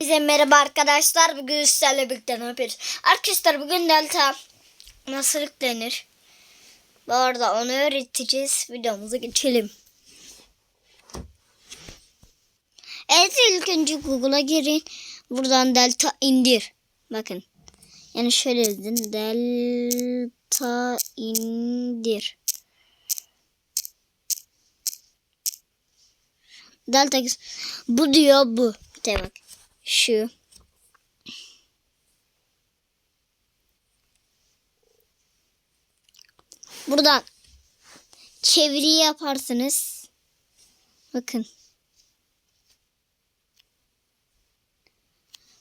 Bize merhaba arkadaşlar. Bugün sizlerle birlikte ne yapıyoruz? Arkadaşlar bugün delta nasıl yüklenir? Bu arada onu öğreteceğiz. Videomuza geçelim. Evet ilk önce Google'a girin. Buradan delta indir. Bakın. Yani şöyle yazın. Delta indir. Delta bu diyor bu. De bak. Şu. Buradan çeviri yaparsınız. Bakın.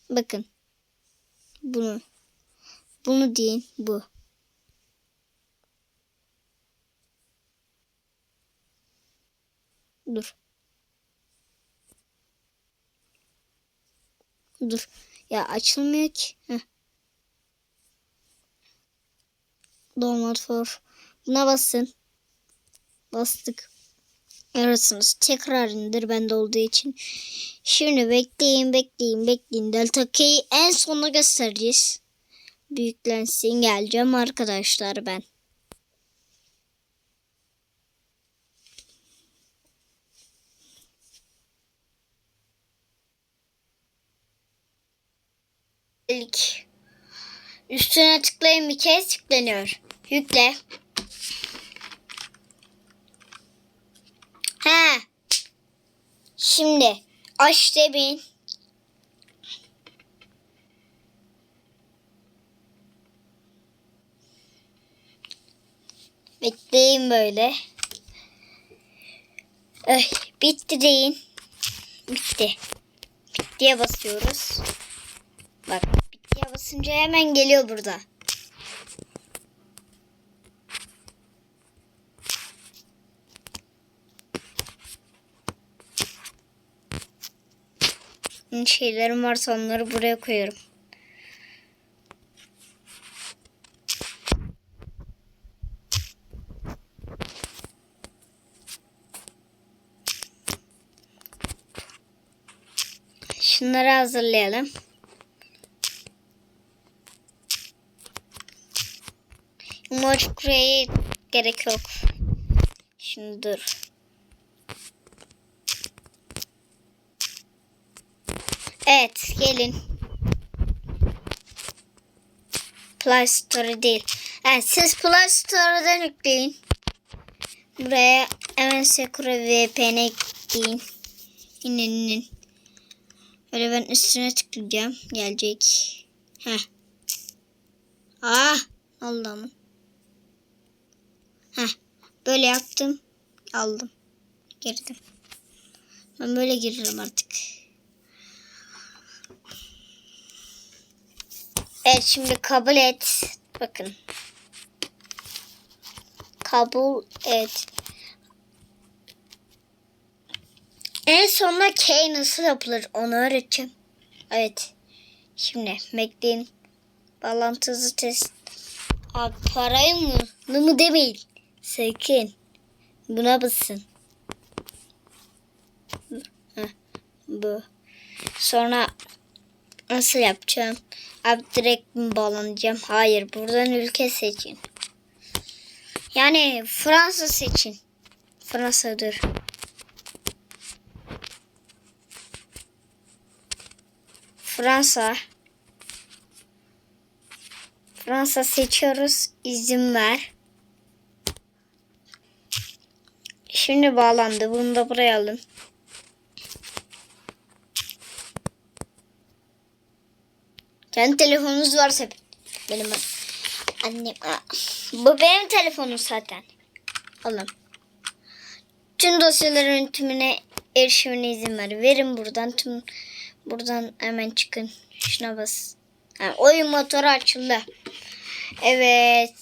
Bakın. Bunu. Bunu deyin. Bu. Dur. Dur. Ya açılmıyor ki. Heh. Download for. Buna basın. Bastık. Yarasınız. Tekrar indir bende olduğu için. Şimdi bekleyin bekleyin bekleyin. Delta K'yi en sona göstereceğiz. Büyüklensin geleceğim arkadaşlar ben. İlk üstüne tıklayın bir kez yükleniyor. Yükle. He. Şimdi aç bin. Bekleyin böyle. Öh, bitti deyin. Bitti. Bittiye basıyoruz. Basınca hemen geliyor burada. Şeylerim varsa onları buraya koyuyorum. Şunları hazırlayalım. Emoji kureye gerek yok. Şimdi dur. Evet gelin. Play Store değil. Evet siz Play Store'dan yükleyin. Buraya hemen Sakura VPN ekleyin. İnin inin. Öyle ben üstüne tıklayacağım. Gelecek. Heh. Ah Allah'ım. Heh. Böyle yaptım. Aldım. Girdim. Ben böyle giririm artık. Evet şimdi kabul et. Bakın. Kabul et. En sonunda K nasıl yapılır onu öğreteceğim. Evet. Şimdi bekleyin. Bağlantısı test. Abi parayı mı? Bunu demeyin. Sakın. Buna basın. Bu. Sonra nasıl yapacağım? Abi direkt mi bağlanacağım? Hayır. Buradan ülke seçin. Yani Fransa seçin. Fransa'dır. Fransa. Fransa seçiyoruz. İzin ver. Şimdi bağlandı. Bunu da buraya alın. Kendi telefonunuz varsa benim annem. Bu benim telefonum zaten. Alın. Tüm dosyaların tümüne erişimine izin ver. Verin buradan tüm buradan hemen çıkın. Şuna bas. Ha, oyun motoru açıldı. Evet.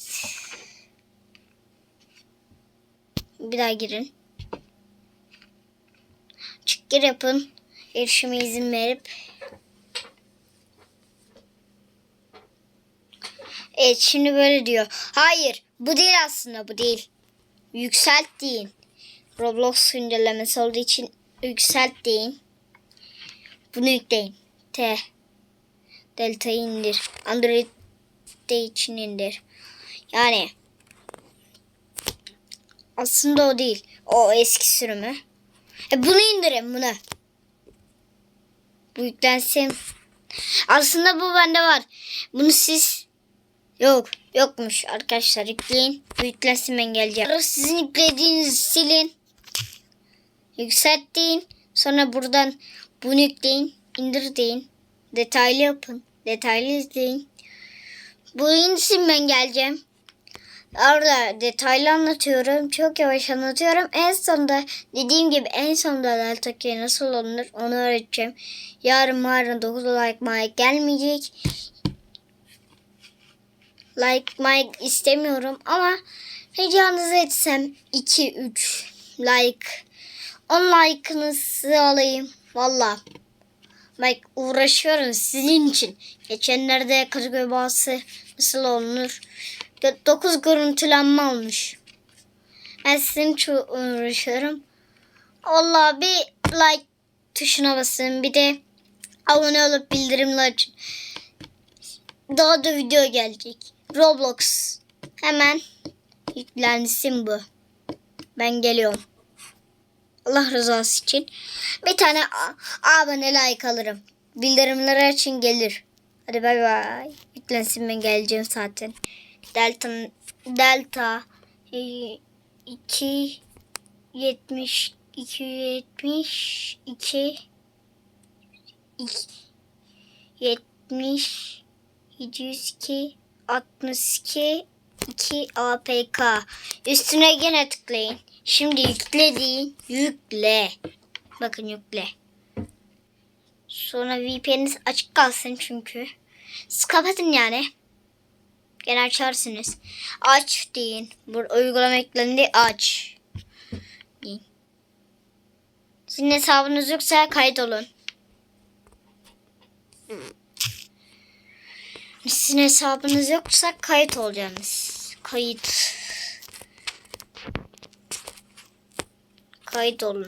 Bir daha girin. Gir yapın. Erişime izin verip Evet şimdi böyle diyor. Hayır bu değil aslında bu değil. Yükselt deyin. Roblox güncellemesi olduğu için yükselt deyin. Bunu yükleyin. T. Delta'yı indir. Android'de için indir. Yani aslında o değil. O eski sürümü. E bunu indirin bunu. Bu yüklensin. Aslında bu bende var. Bunu siz yok yokmuş arkadaşlar yükleyin. Bu yüklensin ben geleceğim. Sizin yüklediğinizi silin. Yükselt deyin. Sonra buradan bunu yükleyin. indir. Detaylı yapın. Detaylı izleyin. Bu insin ben geleceğim. Orada detaylı anlatıyorum. Çok yavaş anlatıyorum. En sonunda dediğim gibi en sonunda Delta K nasıl olunur onu öğreteceğim. Yarın yarın 9 like Mike gelmeyecek. Like Mike istemiyorum ama ricanızı etsem 2-3 like 10 like'ınızı alayım. Valla. Bak uğraşıyorum sizin için. Geçenlerde kategori bağısı nasıl olunur? 9 görüntülenme olmuş. Ben sizin için uğraşıyorum. Allah bir like tuşuna basın. Bir de abone olup bildirimleri açın. Daha da video gelecek. Roblox. Hemen yüklensin bu. Ben geliyorum. Allah rızası için. Bir tane abone like alırım. Bildirimleri açın gelir. Hadi bay bay. Yüklensin ben geleceğim zaten. Delta Delta e, 2 70 270 2 70 702 62 2 APK. Üstüne gene tıklayın. Şimdi yükle deyin. Yükle. Bakın yükle. Sonra VPN'iniz açık kalsın çünkü. Kapatın yani. Gene açarsınız. Aç deyin. Bu uygulama eklendi aç. Deyin. Sizin hesabınız yoksa kayıt olun. Sizin hesabınız yoksa kayıt olacaksınız. Kayıt. Kayıt olun.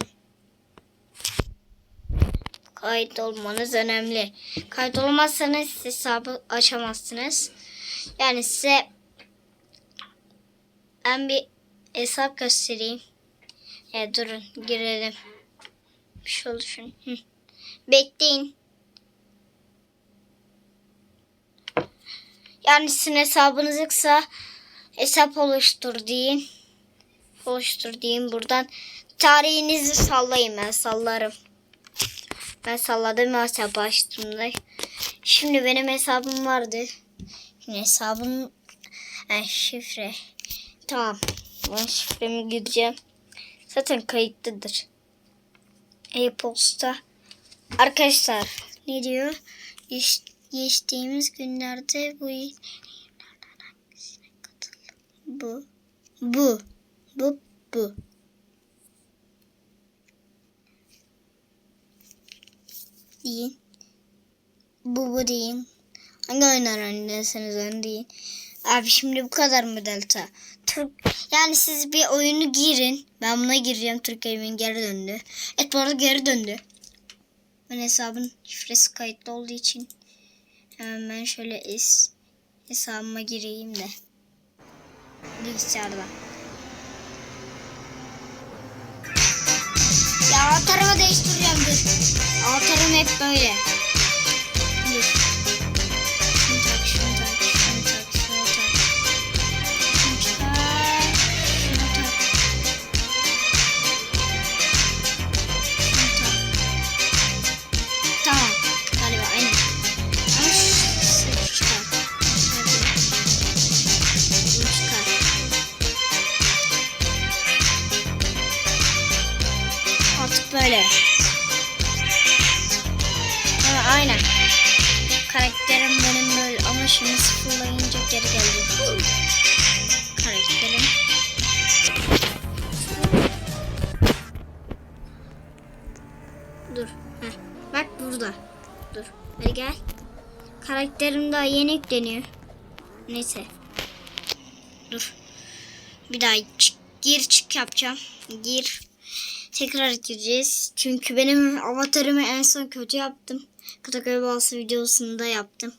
Kayıt olmanız önemli. Kayıt olmazsanız hesabı açamazsınız. Yani size ben bir hesap göstereyim. E, durun girelim. Bir şey oluşun. Bekleyin. Yani sizin hesabınız yoksa hesap oluştur deyin. Oluştur deyin buradan. Tarihinizi sallayın ben sallarım. Ben salladım hesabı açtığımda. Şimdi benim hesabım vardı. Hesabım yani şifre. Tamam. Ben şifremi gireceğim. Zaten kayıtlıdır. E-posta. Arkadaşlar ne diyor? Geç, geçtiğimiz günlerde bu bu bu bu bu deyin. Bu bu deyin. Hangi oyunlar oynarsanız onu deyin. Abi şimdi bu kadar mı Delta? Türk, yani siz bir oyunu girin. Ben buna gireceğim. Türk Evimin geri döndü. Evet bu arada geri döndü. Ben hesabın şifresi kayıtlı olduğu için hemen ben şöyle es, hesabıma gireyim de. Bilgisayardan. Ya atarımı değiştireceğim dur. Atarım hep böyle. Dur. Bak burada. Dur. Hadi gel. Karakterim daha yeni yükleniyor. Neyse. Dur. Bir daha çık, gir çık yapacağım. Gir. Tekrar gireceğiz. Çünkü benim avatarımı en son kötü yaptım. Kataköy balsı videosunda yaptım.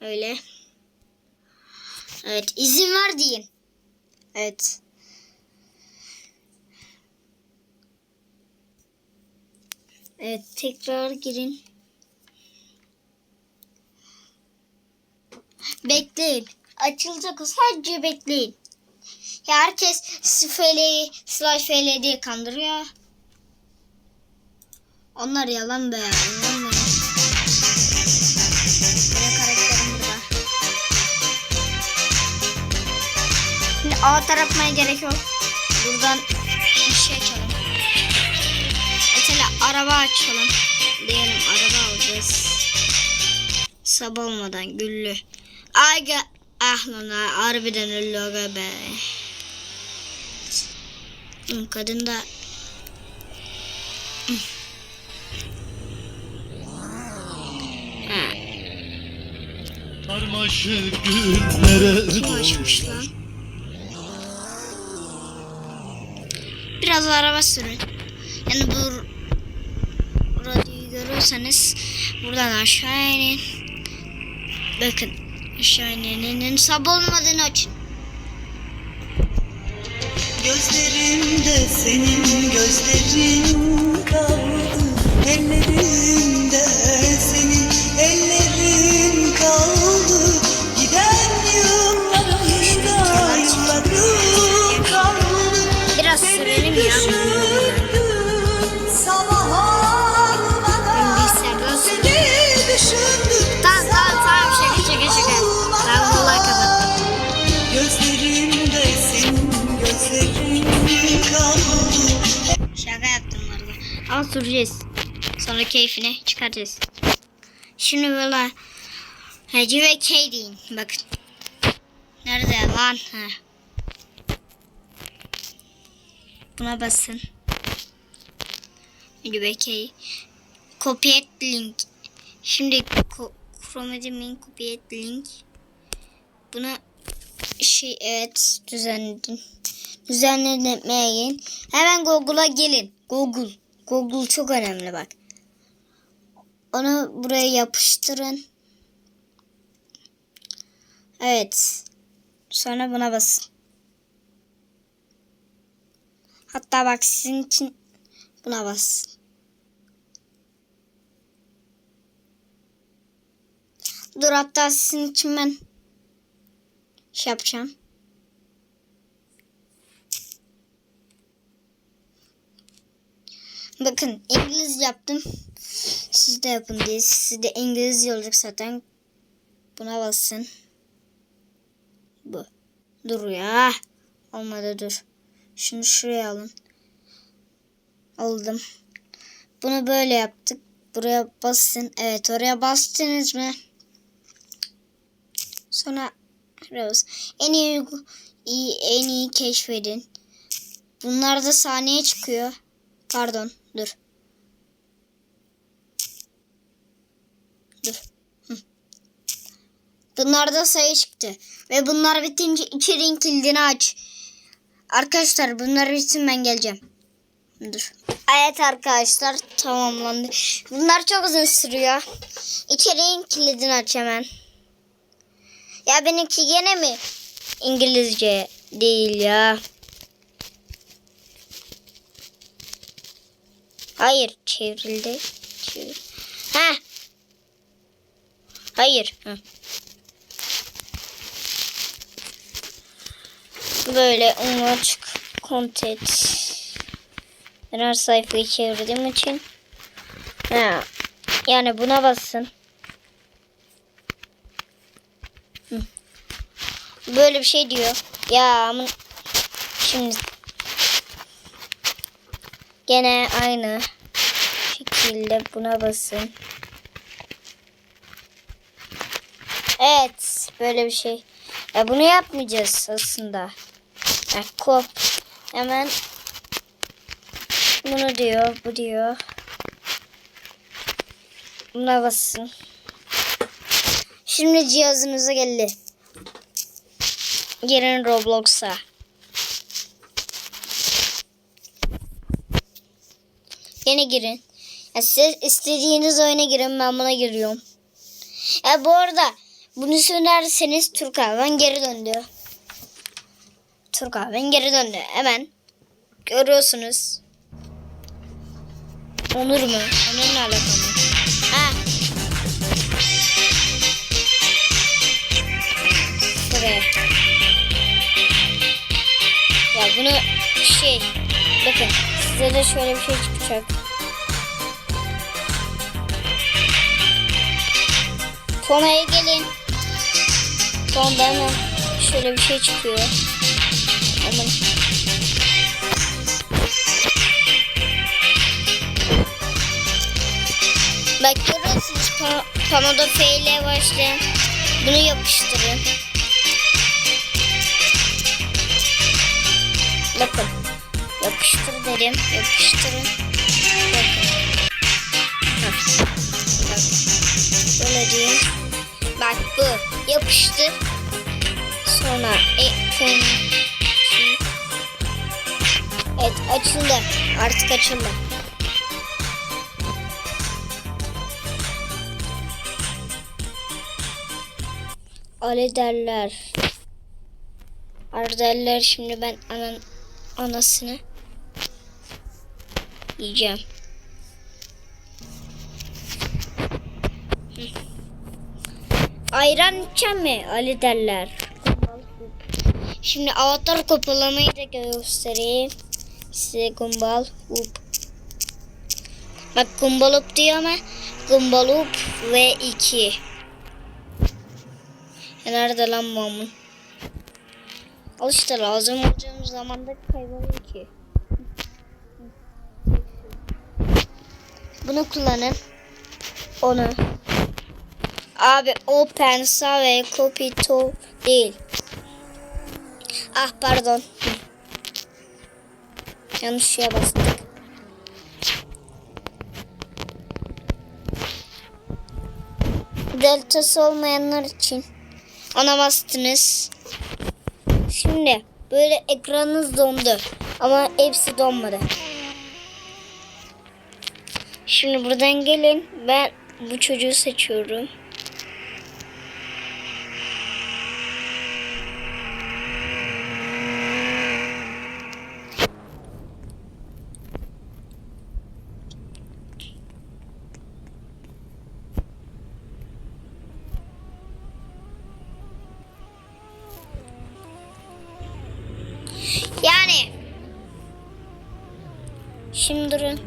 Öyle. Evet izin ver deyin. Evet. Evet tekrar girin. Bekleyin. Açılacak o sadece bekleyin. Ya herkes FL'yi slash FL diye kandırıyor. Onlar yalan be ya. inanmıyorum. Benim karakterim burada. Şimdi A tarafmaya gerek yok. Buradan bir şey açalım. Araba açalım. Diyelim araba alacağız. Sabah olmadan güllü. Aga ah lan ha, harbiden öyle aga be. Kadın da Sarmaşık günlere açmış lan? Biraz araba sürün. Yani bu görüyorsanız buradan aşağı inin. Bakın aşağı inin. Sabah olmadığını açın. Gözlerimde senin gözlerin kaldı Ellerimde süreceğiz. Sonra keyfine çıkaracağız. Şimdi böyle Hacı ve K deyin. Bakın. Nerede lan? Ha. Buna basın. Hacı ve K. Copy et link. Şimdi link copy et link. Buna şey evet düzenledin. Düzenlemeyin. Hemen Google'a gelin. Google. Google çok önemli bak. Onu buraya yapıştırın. Evet. Sonra buna basın. Hatta bak sizin için buna basın. Dur hatta sizin için ben şey yapacağım. Bakın İngiliz yaptım. Siz de yapın diye. Siz de İngilizce olacak zaten. Buna basın. Bu. Dur ya. Olmadı dur. Şunu şuraya alın. Aldım. Bunu böyle yaptık. Buraya basın. Evet oraya bastınız mı? Sonra Rose. En iyi, iyi en iyi keşfedin. Bunlar da sahneye çıkıyor. Pardon dur. Dur. Hı. Bunlarda sayı çıktı. Ve bunlar bitince içeriğin kilidini aç. Arkadaşlar bunlar bitsin ben geleceğim. Dur. Evet arkadaşlar tamamlandı. Bunlar çok uzun sürüyor. İçeriğin kilidini aç hemen. Ya benimki gene mi İngilizce değil ya. Hayır çevrildi. Çevir. Ha. Hayır. Hı. Böyle umut content. Ben her sayfayı çevirdiğim için. Ha. Yani buna basın. Hı. Böyle bir şey diyor. Ya. Şimdi Gene aynı şekilde buna basın. Evet, böyle bir şey. Ya bunu yapmayacağız aslında. Ya, kop. Hemen bunu diyor, bu diyor. Buna basın. Şimdi cihazınıza geldi. Girin Roblox'a. Yine girin. Ya siz istediğiniz oyuna girin ben buna giriyorum. Ya bu arada bunu söylerseniz Türk Kahven geri döndü. Türk Kahven geri döndü. Hemen görüyorsunuz. Onur mu? Onur'la alakalı. Ha. Şuraya. Ya bunu şey bakın size de şöyle bir şey çıkacak. Tona'ya gelin. Ton'da hemen şöyle bir şey çıkıyor. Aman. Bak görüyorsunuz pa- panoda F ile başlayan. Bunu yapıştırın. Bakın. Yapıştır dedim. Yapıştırın. Bakın. Hah. Bak. Böyle diyeyim. Bu. Yapıştır. Sonra e, kon- Evet açıldı. Artık açıldı. Ali derler. Arı derler şimdi ben anan anasını yiyeceğim. Ayran içeceğim mi? Ali derler. Şimdi avatar kopyalamayı da göstereyim. Size gumball hoop. Bak gumball hoop diyor ama gumball hoop V2. Ya nerede lan mamun? Al işte lazım olacağım zamanda kayboluyor ki. Bunu kullanın. Onu. Abi o pensa ve kopito değil. Ah pardon. Yanlış şeye bastık. Deltası olmayanlar için ona bastınız. Şimdi böyle ekranınız dondu ama hepsi donmadı. Şimdi buradan gelin ben bu çocuğu seçiyorum. Şimdi durun.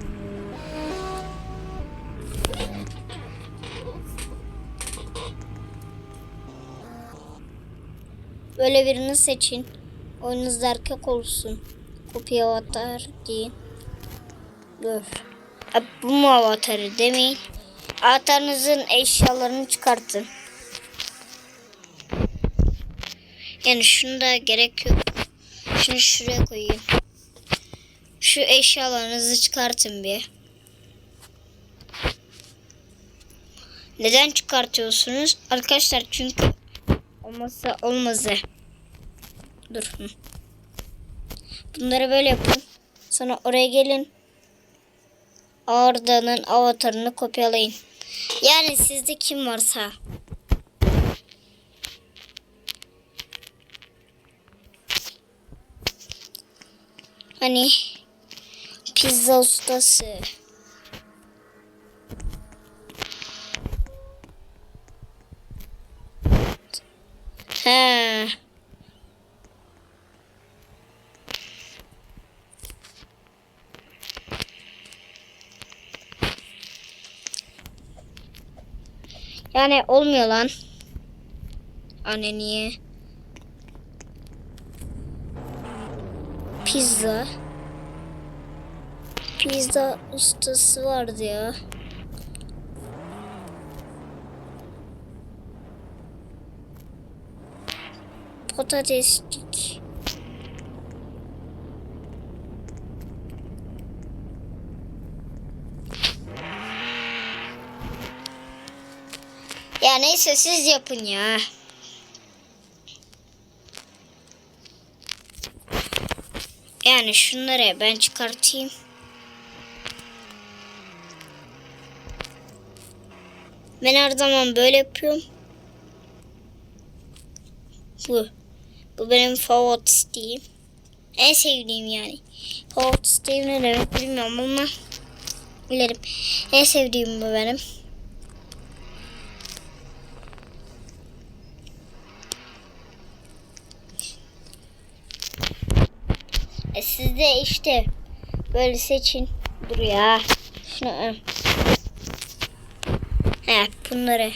Böyle birini seçin. Oyunuzda erkek olsun. Kopya avatar deyin. Dur. Ha, bu mu avatarı demeyin. Avatarınızın eşyalarını çıkartın. Yani şunu da gerek yok. Şunu şuraya koyayım. Şu eşyalarınızı çıkartın bir. Neden çıkartıyorsunuz? Arkadaşlar çünkü olmazsa olmazı. Dur. Bunları böyle yapın. Sonra oraya gelin. Arda'nın avatarını kopyalayın. Yani sizde kim varsa. Hani pizza ustası. He. Yani olmuyor lan. Anne niye? Pizza. Pizza ustası vardı ya. Patateslik. Ya neyse siz yapın ya. Yani şunları ben çıkartayım. Ben her zaman böyle yapıyorum. Bu. Bu benim favorit stilim. En sevdiğim yani. Favorit stilim ne demek bilmiyorum ama bilirim. En sevdiğim bu benim. E siz de işte böyle seçin. Dur ya. Şunu bunları.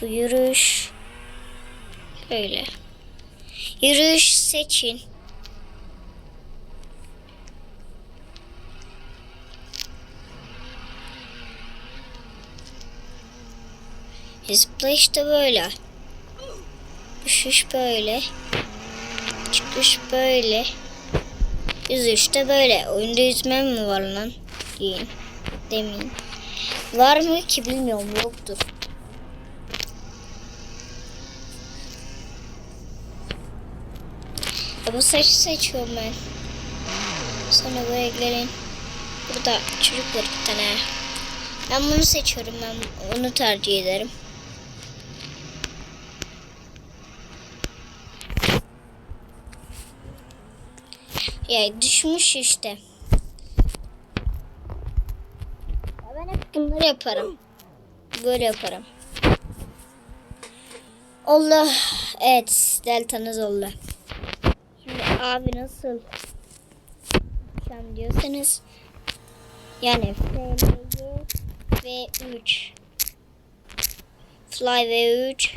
Bu yürüyüş. Böyle. Yürüyüş seçin. Zıpla işte böyle. Düşüş böyle. Çıkış böyle. Yüzüş de böyle. Oyunda yüzme mi var lan? Değil. Demin. Var mı ki bilmiyorum. Yoktur. Bu saçı seçiyorum ben. Sonra buraya gelin. Burada çocuk var bir tane. Ben bunu seçiyorum. Ben onu tercih ederim. Ya düşmüş işte. Ya ben hep bunları yaparım. Böyle yaparım. Allah. Evet. Deltanız oldu. Şimdi abi nasıl uçacağım diyorsanız yani FLY V3 Fly V3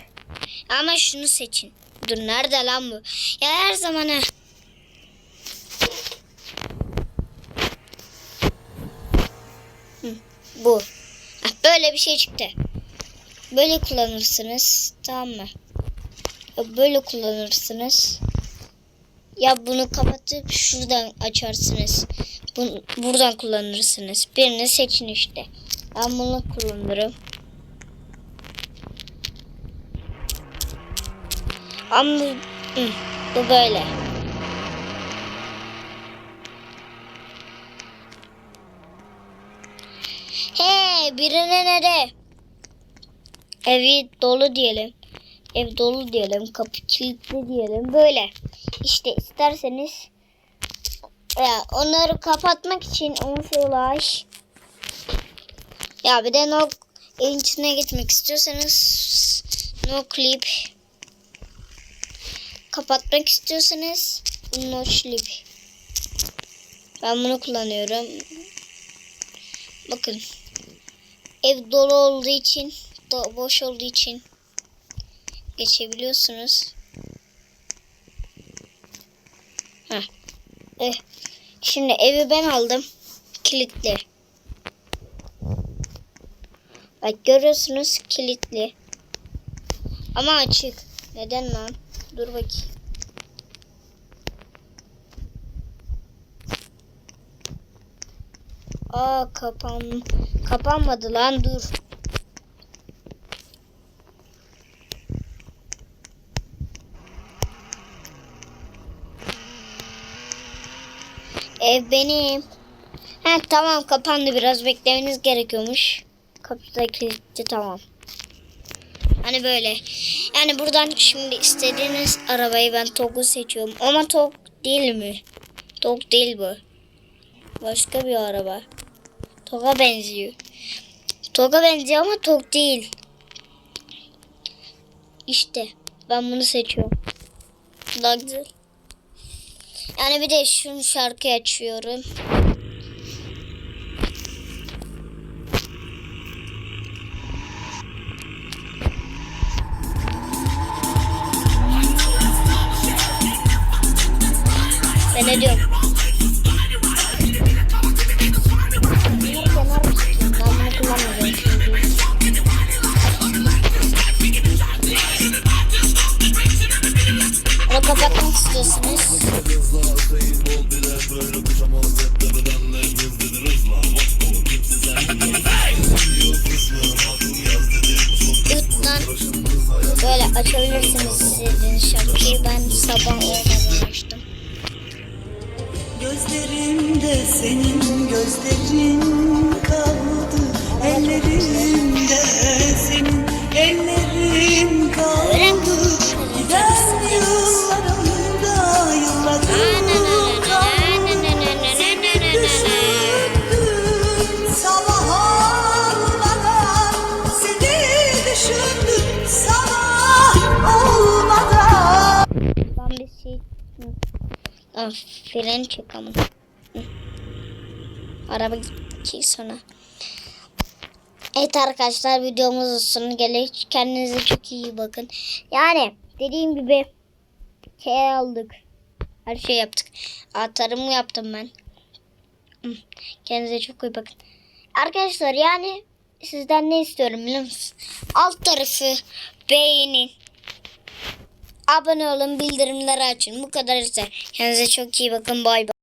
ama şunu seçin. Dur nerede lan bu? Ya her zaman ha. Hı, bu. Ah, böyle bir şey çıktı. Böyle kullanırsınız. Tamam mı? Böyle kullanırsınız. Ya bunu kapatıp şuradan açarsınız. Bu, buradan kullanırsınız. Birini seçin işte. Ben bunu kullanırım. Ama bu böyle. He, birine nere? Evi dolu diyelim. Ev dolu diyelim. Kapı kilitli diyelim. Böyle. İşte isterseniz ya onları kapatmak için on flash ya bir de no evin içine gitmek istiyorsanız no clip kapatmak istiyorsanız no clip ben bunu kullanıyorum bakın ev dolu olduğu için do- boş olduğu için geçebiliyorsunuz Heh. Eh. Şimdi evi ben aldım. Kilitli. Bak görüyorsunuz kilitli. Ama açık. Neden lan? Dur bakayım. Aa kapan kapanmadı lan dur. Ev benim. Ha tamam kapandı biraz beklemeniz gerekiyormuş. Kapıda kilitli tamam. Hani böyle. Yani buradan şimdi istediğiniz arabayı ben TOG'u seçiyorum. Ama TOG değil mi? TOG değil bu. Başka bir araba. TOG'a benziyor. TOG'a benziyor ama TOG değil. İşte ben bunu seçiyorum. Daha güzel. Yani bir de şunu şarkı açıyorum. Ben ne kapatmak Ah, fren çek ama. Araba gitti sonra. Evet arkadaşlar videomuzun sonuna geliyor. Kendinize çok iyi bakın. Yani dediğim gibi şey aldık. Her şey yaptık. Atarımı yaptım ben. Kendinize çok iyi bakın. Arkadaşlar yani sizden ne istiyorum biliyor musunuz? Alt tarafı beğenin. Abone olun, bildirimleri açın. Bu kadar yeter. Kendinize çok iyi bakın. Bay bay.